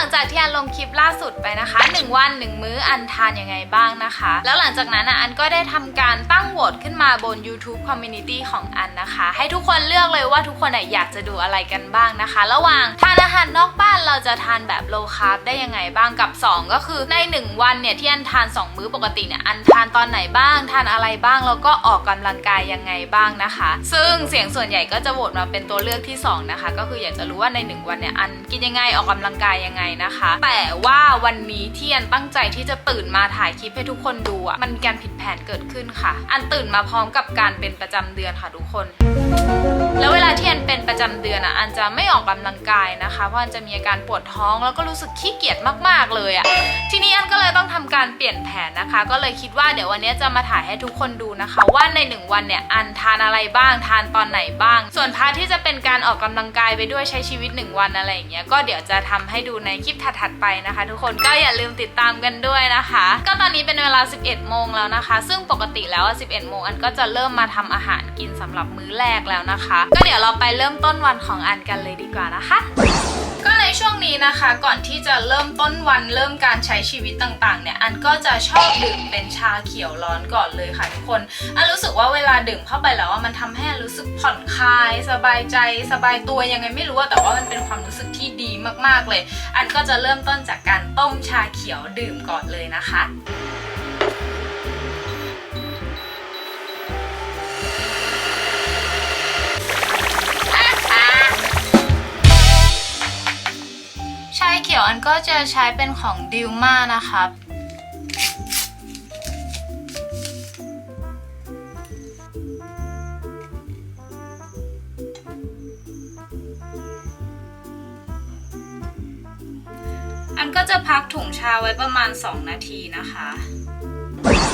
ลังจากที่อันลงคลิปล่าสุดไปนะคะ 1 วัน 1 มื้ออันทานยังไงบ้างนะคะ แล้วหลังจากนั้นอันก็ได้ทำการตั้งโหวตขึ้นมาบน YouTube Community ของอันนะคะ ให้ทุกคนเลือกเลยว่าทุกคนอยากจะดูอะไรกันบ้างนะคะ ระหว่างทานอาหารนอกบ้านเราจะทานแบบ low carb ได้ยังไงบ้างกับ 2 ก็คือใน 1 วันเนี่ยที่อันทาน 2 มื้อปกติเนี่ยอันทานตอนไหนบ้าง ทานอะไรบ้างแล้วก็ออกกำลังกายยังไงบ้างนะคะ ซึ่งเสียงส่วนใหญ่ก็จะโหวตมาเป็นตัวเลือกที่ 2 นะคะ ก็คืออยากจะรู้ว่าใน 1 วันเนี่ยอันกินยังไงออกกำลังกายยังไงนะคะ แต่ว่าวันนี้ที่อันตั้งใจที่จะตื่นมาถ่ายคลิปให้ทุกคนดูอะมันมีการผิดแผนเกิดขึ้นค่ะ อันตื่นมาพร้อมกับการเป็นประจำเดือนค่ะทุกคน แล้วเวลาที่อันเป็นประจำเดือนอะอันจะไม่ออกกำลังกายนะคะ เพราะอันจะมีอาการปวดท้องแล้วก็รู้สึกขี้เกียจมากๆเลยอะทีนี้อันก็เลยต้องทำการเปลี่ยนแผนนะคะ ก็เลยคิดว่าเดี๋ยววันนี้จะมาถ่ายให้ทุกคนดูนะคะ ว่าในหนึ่งวันเนี่ยอันทานอะไรบ้างทานตอนไหนบ้าง ส่วนพาร์ทที่จะเป็น การออกกำลังกายไปด้วยใช้ชีวิตหนึ่งวันอะไรอย่างเงี้ยก็เดี๋ยวจะทำให้ดูในคลิปถัดๆไปนะคะ ทุกคนก็อย่าลืมติดตามกันด้วยนะคะ ก็ตอนนี้เป็นเวลา 11 โมงแล้วนะคะ ซึ่งปกติแล้ว 11 โมงอันก็จะเริ่มมาทำอาหารกินสำหรับมื้อแรกแล้วนะคะ ก็เดี๋ยวเราไปเริ่มต้นวันของอันกันเลยดีกว่านะคะ ก็ในช่วงนี้นะคะ ก่อนที่จะเริ่มต้นวันเริ่มการใช้ชีวิตต่างๆเนี่ยอันก็จะชอบดื่มเป็นชาเขียวร้อนก่อนเลยค่ะทุกคนอันรู้สึกว่าเวลาดื่มเข้าไปแล้วอะมันทำให้อันรู้สึกผ่อนคลาย สบายใจ สบายตัวยังไงไม่รู้แต่ว่ามันเป็นความรู้สึกที่ดีมากๆเลย อันก็จะเริ่มต้นจากการต้มชาเขียวดื่มก่อนเลยนะคะ ขียวอันก็จะใช้เป็นของดิวมานะคะอันก็จะพักถุงชาไว้ประมาณ 2 นาทีนะคะ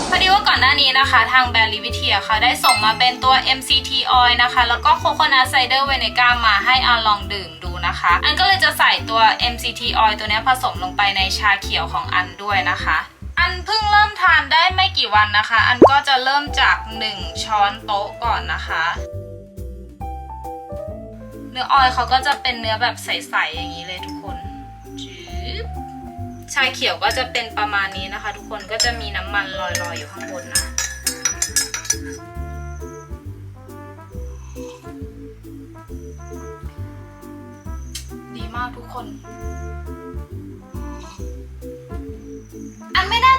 พอดีว่าก่อนหน้านี้นะคะ ทางแบรนด์ลิวิเทียค่ะได้ส่งมาเป็นตัว MCT oil นะคะ แล้วก็โคโคนัทไซเดอร์เวเนก้ามาให้อาลองดื่มดู นะคะ อันก็เลยจะใส่ตัว MCT oil ตัวนี้ผสมลงไปในชาเขียวของอันด้วยนะคะ อันเพิ่งเริ่มทานได้ไม่กี่วันนะคะ อันก็จะเริ่มจาก 1 ช้อนโต๊ะก่อนนะคะ เนื้อออยเขาก็จะเป็นเนื้อแบบใสๆอย่างนี้เลยทุกคนจืบชาเขียวก็จะเป็นประมาณนี้นะคะ ทุกคนก็จะมีน้ำมันลอยๆอยู่ข้างบนนะากทุกคน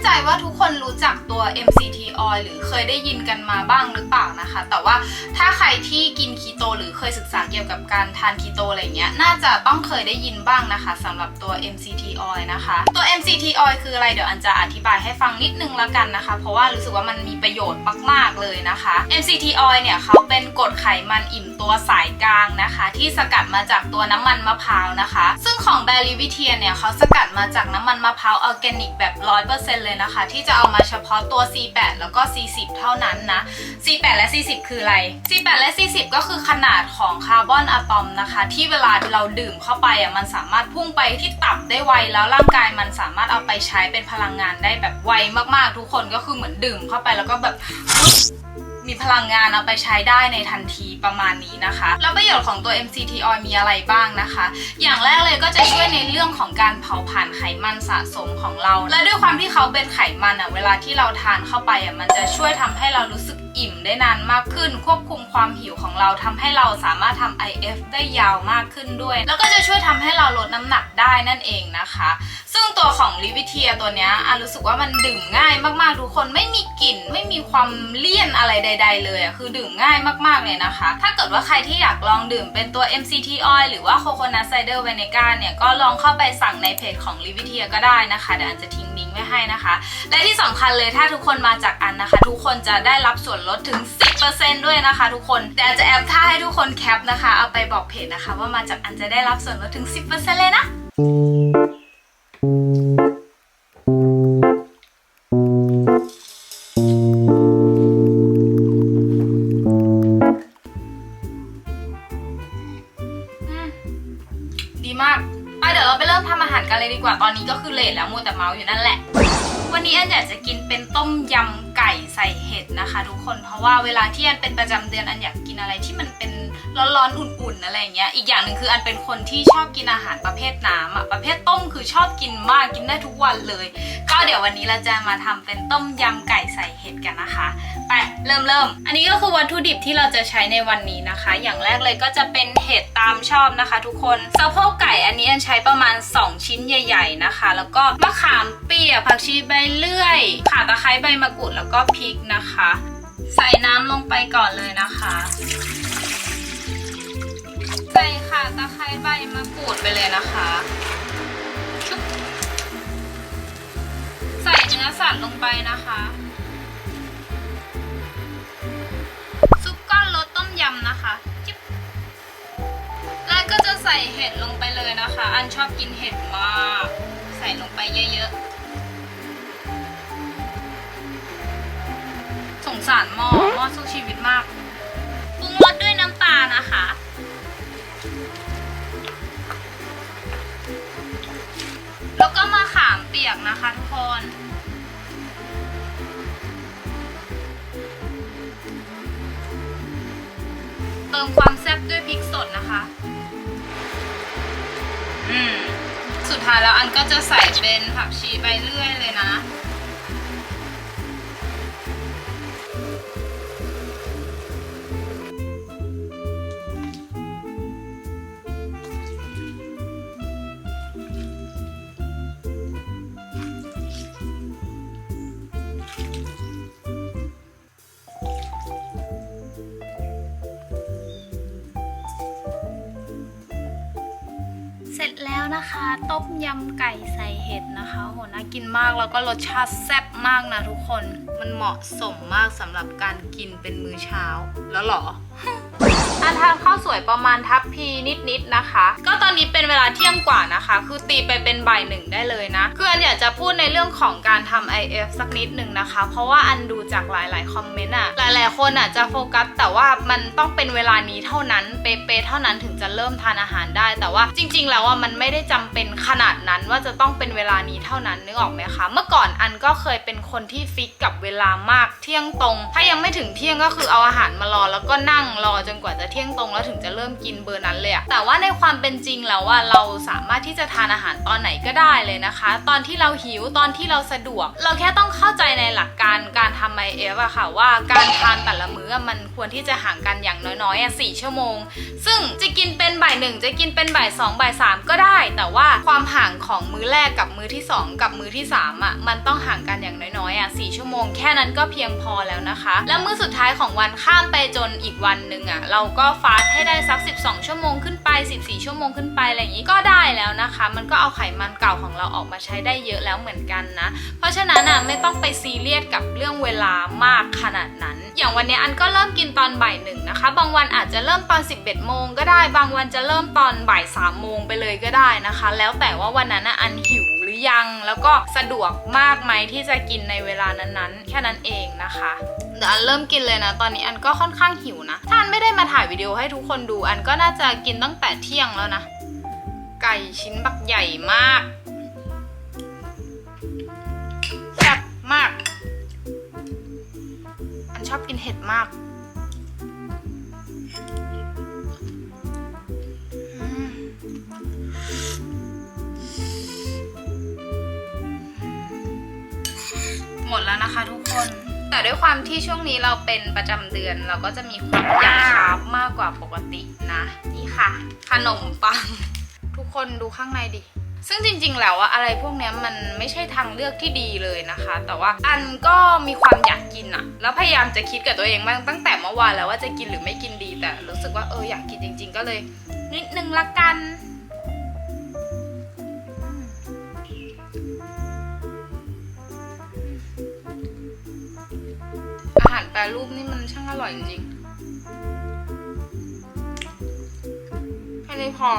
ใจว่าทุกคนรู้จักตัว MCT oil หรือเคยได้ยินกันมาบ้างหรือเปล่านะคะ แต่ว่าถ้าใครที่กินคีโตหรือเคยศึกษาเกี่ยวกับการทานคีโตอะไรเงี้ย น่าจะต้องเคยได้ยินบ้างนะคะสำหรับตัว MCT oil นะคะ ตัว MCT oil คืออะไรเดี๋ยวอันจะอธิบายให้ฟังนิดนึงละกันนะคะ เพราะว่ารู้สึกว่ามันมีประโยชน์มากๆเลยนะคะ MCT oil เนี่ยเขาเป็นกรดไขมันอิ่มตัวสายกลางนะคะ ที่สกัดมาจากตัวน้ำมันมะพร้าวนะคะ ซึ่งของแบริวิเทียเนี่ยเขาสกัดมาจากน้ำมันมะพร้าวออร์แกนิกแบบ 100%เลยนะคะ ที่จะเอามาเฉพาะตัว C8 แล้วก็ C10 เท่านั้นนะ C8 และ C10 คืออะไร C8 และ C10 ก็คือขนาดของคาร์บอนอะตอมนะคะ ที่เวลาเราดื่มเข้าไปอะมันสามารถพุ่งไปที่ตับได้ไวแล้วร่างกายมันสามารถเอาไปใช้เป็นพลังงานได้แบบไวมากๆทุกคนก็คือเหมือนดื่มเข้าไปแล้วก็แบบ มีพลังงานเอาไปใช้ได้ในทันทีประมาณนี้นะคะ แล้วประโยชน์ของตัว MCT oil มีอะไรบ้างนะคะ อย่างแรกเลยก็จะช่วยในเรื่องของการเผาผลาญไขมันสะสมของเรา และด้วยความที่เขาเป็นไขมันอะเวลาที่เราทานเข้าไปอะมันจะช่วยทำให้เรารู้สึก อิ่มได้นานมากขึ้น ควบคุมความหิวของเราทำให้เราสามารถทำ IF ได้ยาวมากขึ้นด้วย แล้วก็จะช่วยทำให้เราลดน้ำหนักได้นั่นเองนะคะ ซึ่งตัวของลิวิเทียตัวนี้อันรู้สึกว่ามันดื่มง่ายมากๆ ทุกคนไม่มีกลิ่น ไม่มีความเลี่ยนอะไรใด ๆ เลยอะคือดื่มง่ายมากๆเลยนะคะ ถ้าเกิดว่าใครที่อยากลองดื่มเป็นตัว MCT oil หรือว่า Coconut Cider Vinegar เนี่ยก็ลองเข้าไปสั่งในเพจของลิวิเทียก็ได้นะคะเดี๋ยวอันจะทิ้งลิงก์ไว้ให้นะคะ และที่สำคัญเลยถ้าทุกคนมาจากอันนะคะ ทุกคนจะได้รับส่วนลดถึง 10%ด้วยนะคะทุกคน แต่อันจะแอบท่าให้ทุกคนแคปนะคะ เอาไปบอกเพจนะคะ ว่ามาจากอันจะได้รับส่วนลดถึง 10%เลยนะดีมากอะเดี๋ยวเราไปเริ่มทำอาหารกันเลยดีกว่า ตอนนี้ก็คือเลทแล้วมัวแต่เมาอยู่นั่นแหละ วันนี้อันอยากจะกินเป็นต้มยำ็ดนะคะ ทุกคนเพราะว่าเวลาที่อันเป็นประจำเดือนอันอยากกินอะไรที่มันเป็นร้อนๆอุ่นๆอะไรเงี้ยอีกอย่างหนึ่งคืออันเป็นคนที่ชอบกินอาหารประเภทน้ำอะประเภทต้มคือชอบกินมากกินได้ทุกวันเลย ก็เดี๋ยววันนี้เราจะมาทำเป็นต้มยำไก่ใส่เห็ดกันนะคะ ไปเริ่มเริ่มอันนี้ก็คือวัตถุดิบที่เราจะใช้ในวันนี้นะคะ อย่างแรกเลยก็จะเป็นเห็ดตามชอบนะคะ ทุกคนสะโพกไก่อันนี้อันใช้ประมาณ 2 ชิ้นใหญ่ ๆนะคะ แล้วก็มะขามเปียกผักชีใบเลื่อยข่าตะไคร้ใบมะกรูดแล้วก็พริกนะคะ ใส่น้ำลงไปก่อนเลยนะคะ ใส่ข่าตะไคร้ใบมะกรูดไปเลยนะคะใส่เนื้อสัตว์ลงไปนะคะำนะคะจิ๊บแล้วก็จะใส่เห็ดลงไปเลยนะคะ อันชอบกินเห็ดมาก ใส่ลงไปเยอะๆ สงสารหม้อหม้อสู้ชีวิตมาก ปรุงรสด้วยน้ำปลานะคะแล้วก็มาขามเปียกนะคะทุกคน ติมความแซ่บด้วยพริกสดนะคะ อืม สุดท้ายแล้วอันก็จะใส่เป็นผักชีใบเลื่อยเลยนะ แล้วนะคะ ต้มยำไก่ใส่เห็ดนะคะโหน่ากินมากแล้วก็รสชาติแซ่บมากนะทุกคน มันเหมาะสมมากสำหรับการกินเป็นมื้อเช้า แล้วหรอ อันทานข้าวสวยประมาณทัพพีนิดๆนะคะ ก็ตอนนี้เป็นเวลาเที่ยงกว่านะคะ คือตีไปเป็นบ่ายหนึ่งได้เลยนะคืออันอยากจะพูดในเรื่องของการทำ IF สักนิดหนึ่งนะคะ เพราะว่าอันดูจากหลายๆคอมเมนต์อะหลายๆคนอะจะโฟกัสแต่ว่ามันต้องเป็นเวลานี้เท่านั้นเป๊ะๆเท่านั้นถึงจะเริ่มทานอาหารได้ แต่ว่าจริง ๆ แล้วว่ามันไม่ได้จำเป็นขนาดนั้นว่าจะต้องเป็นเวลานี้เท่านั้นนึกออกไหมคะ เมื่อก่อนอันก็เคยเป็นคนที่ฟิกกับเวลามากเที่ยงตรง ถ้ายังไม่ถึงเที่ยงก็คือเอาอาหารมารอแล้วก็นั่งรอจนกว่าจะเที่ยงตรงแล้วถึงจะเริ่มกินเบอร์นั้นเลยอะแต่ว่าในความเป็นจริงแล้วว่าเราสามารถที่จะทานอาหารตอนไหนก็ได้เลยนะคะ ตอนที่เราหิวตอนที่เราสะดวก เราแค่ต้องเข้าใจในหลักการการทำ IF อะค่ะว่าการทานแต่ละมื้อมันควรที่จะห่างกันอย่างน้อยๆอะสี่ชั่วโมง ซึ่งจะกินเป็นบ่ายหนึ่งจะกินเป็นบ่ายสองบ่ายสามก็ได้ แต่ว่าความห่างของมื้อแรกกับมื้อที่สองกับมื้อที่สามอะมันต้องห่างกันอย่างน้อยๆอะสี่ชั่วโมงแค่นั้นก็เพียงพอแล้วนะคะ แล้วมื้อสุดท้ายของวันข้ามไปจนอีกวันหนึ่งอะเราก็ฟาสให้ได้สัก 12 ชั่วโมงขึ้นไป 14 ชั่วโมงขึ้นไปอะไรอย่างนี้ก็ได้แล้วนะคะ มันก็เอาไขมันเก่าของเราออกมาใช้ได้เยอะแล้วเหมือนกันนะ เพราะฉะนั้นอะไม่ต้องไปซีเรียสกับเรื่องเวลามากขนาดนั้น อย่างวันนี้อันก็เริ่มกินตอนบ่ายหนึ่งนะคะ บางวันอาจจะเริ่มตอน 11 โมงก็ได้ บางวันจะเริ่มตอนบ่าย3โมงไปเลยก็ได้นะคะ แล้วแต่ว่าวันนั้นน่ะอันหิว รือยัง แล้วก็สะดวกมากไหมที่จะกินในเวลานั้นๆ แค่นั้นเองนะคะเดี๋ยวอันเริ่มกินเลยนะ ตอนนี้อันก็ค่อนข้างหิวนะ ถ้าอันไม่ได้มาถ่ายวิดีโอให้ทุกคนดู อันก็น่าจะกินตั้งแต่เที่ยงแล้วนะ ไก่ชิ้นบักใหญ่มากแซ่บมาก อันชอบกินเห็ดมาก หมดแล้วนะคะทุกคน แต่ด้วยความที่ช่วงนี้เราเป็นประจำเดือนเราก็จะมีความอยากคาร์บมากกว่าปกตินะ นี่ค่ะ ขนมปัง ทุกคนดูข้างในดิ ซึ่งจริงๆ แล้วอะอะไรพวกเนี้ยมันไม่ใช่ทางเลือกที่ดีเลยนะคะ แต่ว่าอันก็มีความอยากกินอะแล้วพยายามจะคิดกับตัวเองบ้างตั้งแต่เมื่อวานแล้วว่าจะกินหรือไม่กินดีแต่รู้สึกว่าเอออยากกินจริง ๆ ก็เลย นิดนึงละกัน รแปรรูปนี่มันช่างอร่อยจริงๆแค่นี้พอ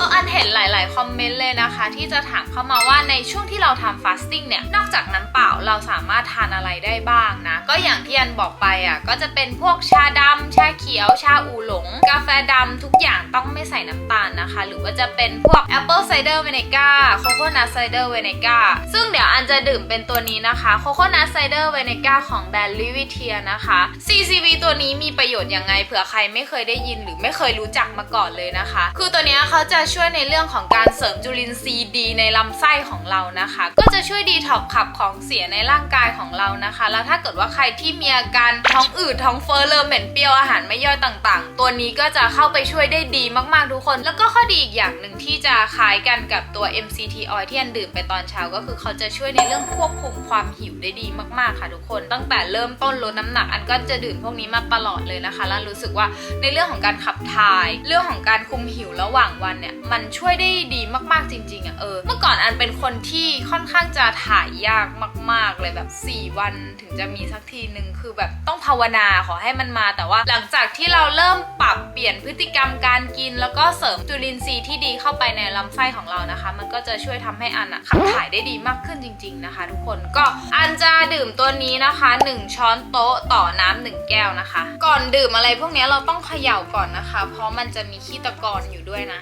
อออันเห็นหลาย ๆ คอมเมนต์เลยนะคะ ที่จะถามเข้ามาว่าในช่วงที่เราทำฟาสติ้งเนี่ย นอกจากน้ำเปล่าเราสามารถทานอะไรได้บ้างนะ ก็อย่างที่อันบอกไปอะก็จะเป็นพวกชาดำชาเขียว ชาอูหลง กาแฟดำทุกอย่างต้องไม่ใส่น้ำตาลนะคะ หรือว่าจะเป็นพวก Apple Cider Vinegar Coconut Cider Vinegar ซึ่งเดี๋ยวอันจะดื่มเป็นตัวนี้นะคะ Coconut Cider Vinegar ของแบรนด์ Livitia นะคะ CCV ตัวนี้มีประโยชน์ยังไงเผื่อใครไม่เคยได้ยินหรือไม่เคยรู้จักมาก่อนเลยนะคะ คือตัวเนี้ยเขาจะช่วยในเรื่องของการเสริมจุลินทรีย์ดีในลำไส้ของเรานะคะ ก็จะช่วยดีท็อกขับของเสียในร่างกายของเรานะคะ แล้วถ้าเกิดว่าใครที่มีอาการท้องอืดท้องเฟ้อเริ่มเหม็นเปรี้ยวอาหารไม่ย่อยต่างๆ ตัวนี้ก็จะเข้าไปช่วยได้ดีมากๆทุกคน แล้วก็ข้อดีอีกอย่างหนึ่งที่จะคล้ายกันกับตัว MCT oil ที่อันดื่มไปตอนเช้าก็คือเขาจะช่วยในเรื่องควบคุมความหิวได้ดีมากๆค่ะทุกคน ตั้งแต่เริ่มต้นลดน้ำหนักอันก็จะดื่มพวกนี้มาตลอดเลยนะคะ แล้วรู้สึกว่าในเรื่องของการขับถ่าย เรื่องของการคุมหิวระหว่างวันเนี่ยมันช่วยได้ดีมากๆจริง ๆอะเออเมื่อก่อนอันเป็นคนที่ค่อนข้างจะถ่ายยากมาก ๆเลยแบบ 4 วันถึงจะมีสักทีหนึ่งคือแบบต้องภาวนาขอให้มันมา แต่ว่าหลังจากที่เราเริ่มปรับเปลี่ยนพฤติกรรมการกิน แล้วก็เสริมจุลินทรีย์ที่ดีเข้าไปในลำไส้ของเรานะคะ มันก็จะช่วยทำให้อันอะขับถ่ายได้ดีมากขึ้นจริง ๆนะคะ ทุกคนก็อันจะดื่มตัวนี้นะคะ 1 ช้อนโต๊ะต่อน้ำหนึ่งแก้วนะคะ ก่อนดื่มอะไรพวกนี้เราต้องเขย่าก่อนนะคะ เพราะมันจะมีขี้ตะกอนอยู่ด้วยนะ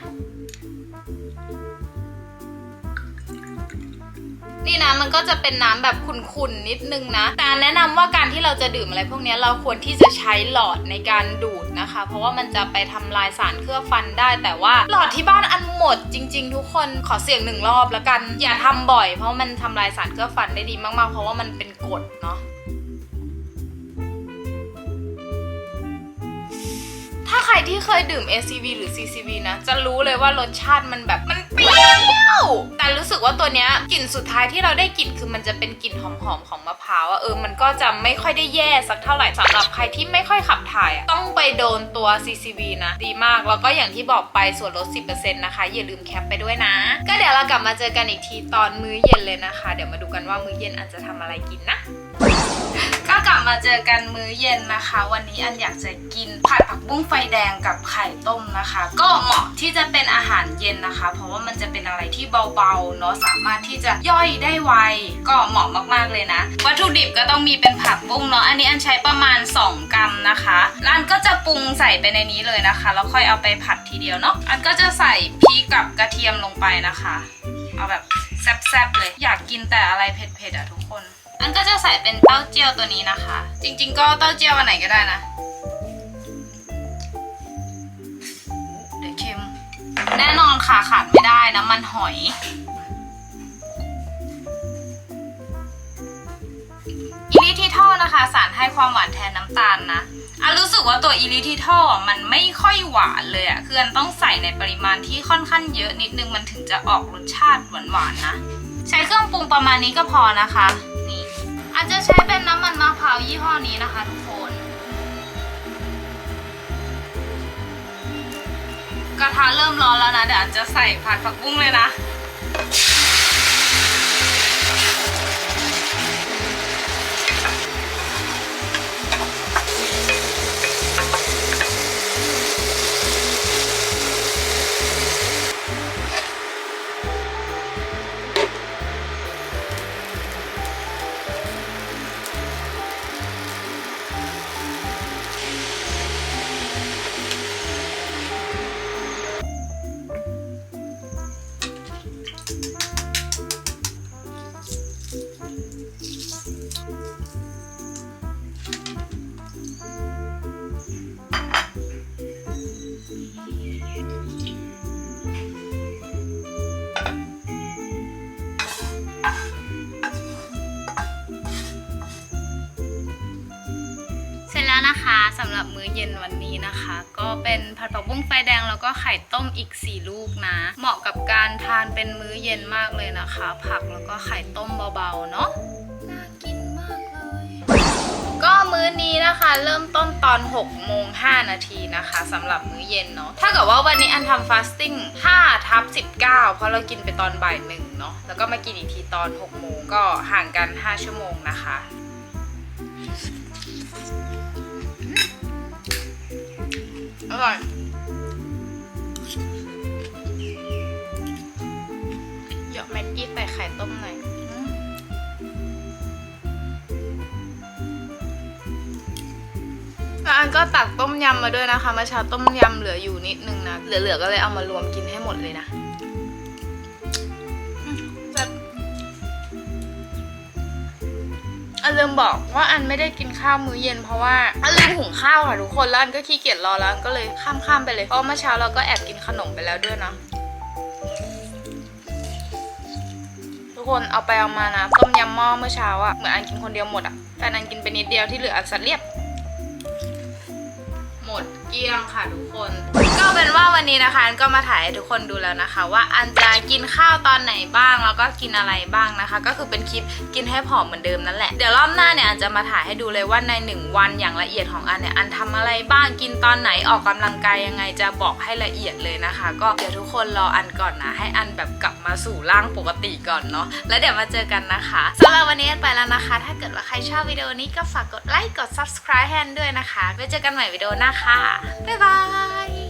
นี่นะมันก็จะเป็นน้ำแบบขุ่นๆนิดนึงนะแต่แนะนำว่าการที่เราจะดื่มอะไรพวกนี้เราควรที่จะใช้หลอดในการดูดนะคะ เพราะว่ามันจะไปทำลายสารเคลือบฟันได้ แต่ว่าหลอดที่บ้านอันหมดจริง ๆ ทุกคนขอเสี่ยงหนึ่งรอบแล้วกันอย่าทำบ่อย เพราะมันทำลายสารเคลือบฟันได้ดีมากๆ เพราะว่ามันเป็นกรดเนาะ ใครที่เคยดื่ม ACV หรือ CCV นะ จะรู้เลยว่ารสชาติมันแบบมันเปรี้ยว แต่รู้สึกว่าตัวเนี้ยกลิ่นสุดท้ายที่เราได้กลิ่นคือมันจะเป็นกลิ่นหอมๆของมะพร้าวอะเออมันก็จะไม่ค่อยได้แย่สักเท่าไหร่สำหรับใครที่ไม่ค่อยขับถ่ายอะต้องไปโดนตัว CCV นะ ดีมากแล้วก็อย่างที่บอกไปส่วนลด 10%นะคะ อย่าลืมแคปไปด้วยนะ ก็เดี๋ยวเรากลับมาเจอกันอีกทีตอนมื้อเย็นเลยนะคะ เดี๋ยวมาดูกันว่ามื้อเย็นอันจะทำอะไรกินนะ กลับมาเจอกันมื้อเย็นนะคะ วันนี้อันอยากจะกินผัดผักบุ้งไฟแดงกับไข่ต้มนะคะ ก็เหมาะที่จะเป็นอาหารเย็นนะคะ เพราะว่ามันจะเป็นอะไรที่เบาๆเนาะสามารถที่จะย่อยได้ไวก็เหมาะมากๆเลยนะ วัตถุดิบก็ต้องมีเป็นผักบุ้งเนาะอันนี้อันใช้ประมาณ 2 กรัมนะคะแล้วอันก็จะปรุงใส่ไปในนี้เลยนะคะแล้วค่อยเอาไปผัดทีเดียวเนาะอันก็จะใส่พริกกับกระเทียมลงไปนะคะ เอาแบบแซ่บๆเลย อยากกินแต่อะไรเผ็ดๆอะทุกคน อันก็จะใส่เป็นเต้าเจี้ยวตัวนี้นะคะ จริง ๆ ก็เต้าเจี้ยวอันไหนก็ได้นะเดี๋ยวเค็ม แน่นอนค่ะขาดไม่ได้น้ำมันหอยอิลิทิทอลนะคะ สารให้ความหวานแทนน้ำตาลนะอันรู้สึกว่าตัวอิลิทิทอลมันไม่ค่อยหวานเลยอะคืออันต้องใส่ในปริมาณที่ค่อนข้างเยอะนิดนึงมันถึงจะออกรสชาติหวานๆนะ ใช้เครื่องปรุงประมาณนี้ก็พอนะคะ อาจจะใช้เป็นน้ำมันมะพร้าวยี่ห้อนี้นะคะทุกคน กระทะเริ่มร้อนแล้วนะ เดี๋ยวอาจจะใส่ผัดผักบุ้งเลยนะ นะคะสำหรับมื้อเย็นวันนี้นะคะ ก็เป็นผัดผักบุ้งไฟแดงแล้วก็ไข่ต้มอีก 4 ลูกนะ เหมาะกับการทานเป็นมื้อเย็นมากเลยนะคะ ผักแล้วก็ไข่ต้มเบาๆเนาะน่ากินมากเลย ก็มื้อนี้นะคะเริ่มต้นตอน6โมง5นาทีนะคะสำหรับมื้อเย็นเนาะถ้าเกิดว่าวันนี้อันทำฟาสติ้ง5ทับ19 เพราะเรากินไปตอนบ่ายหนึ่งเนาะแล้วก็มากินอีกทีตอน6โมงก็ห่างกัน 5 ชั่วโมงนะคะ อร่อยเหยอกแม็กกี้ใส่ไข่ต้มหน่อยอันก็ตักต้มยำมาด้วยนะคะมาชาต้มยำเหลืออยู่นิดนึงนะ เหลือๆก็เลยเอามารวมกินให้หมดเลยนะ ลืมบอกว่าอันไม่ได้กินข้าวมื้อเย็นเพราะว่าอันลืมหุงข้าวค่ะทุกคนแล้วอันก็ขี้เกียจรอแล้วก็เลยข้ามๆไปเลยเพราะเมื่อเช้าเราก็แอบกินขนมไปแล้วด้วยนะทุกคนเอาไปเอามานะต้มยำหม้อเมื่อเช้าอะเหมือนอันกินคนเดียวหมดอะแต่อันกินไปนิดเดียวที่เหลืออันสัดเรียบ เกลี้ยงค่ะทุกคน ก็เป็นว่าวันนี้นะคะอันก็มาถ่ายให้ทุกคนดูแล้วนะคะ ว่าอันจะกินข้าวตอนไหนบ้างแล้วก็กินอะไรบ้างนะคะ ก็คือเป็นคลิปกินให้ผอมเหมือนเดิมนั่นแหละเดี๋ยวรอบหน้าเนี่ยอันจะมาถ่ายให้ดูเลยว่าในหนึ่งวันอย่างละเอียดของอันเนี่ยอันทำอะไรบ้างกินตอนไหนออกกำลังกายยังไงจะบอกให้ละเอียดเลยนะคะ ก็เดี๋ยวทุกคนรออันก่อนนะให้อันแบบกลับมาสู่ร่างปกติก่อนเนาะแล้วเดี๋ยวมาเจอกันนะคะสำหรับวันนี้อันไปแล้วนะคะ ถ้าเกิดว่าใครชอบวิดีโอนี้ก็ฝากกดไลค์กด subscribe ให้อันด้วยนะคะไว้เจอกันใหม่วิดีโอหน้าค่ะ拜拜。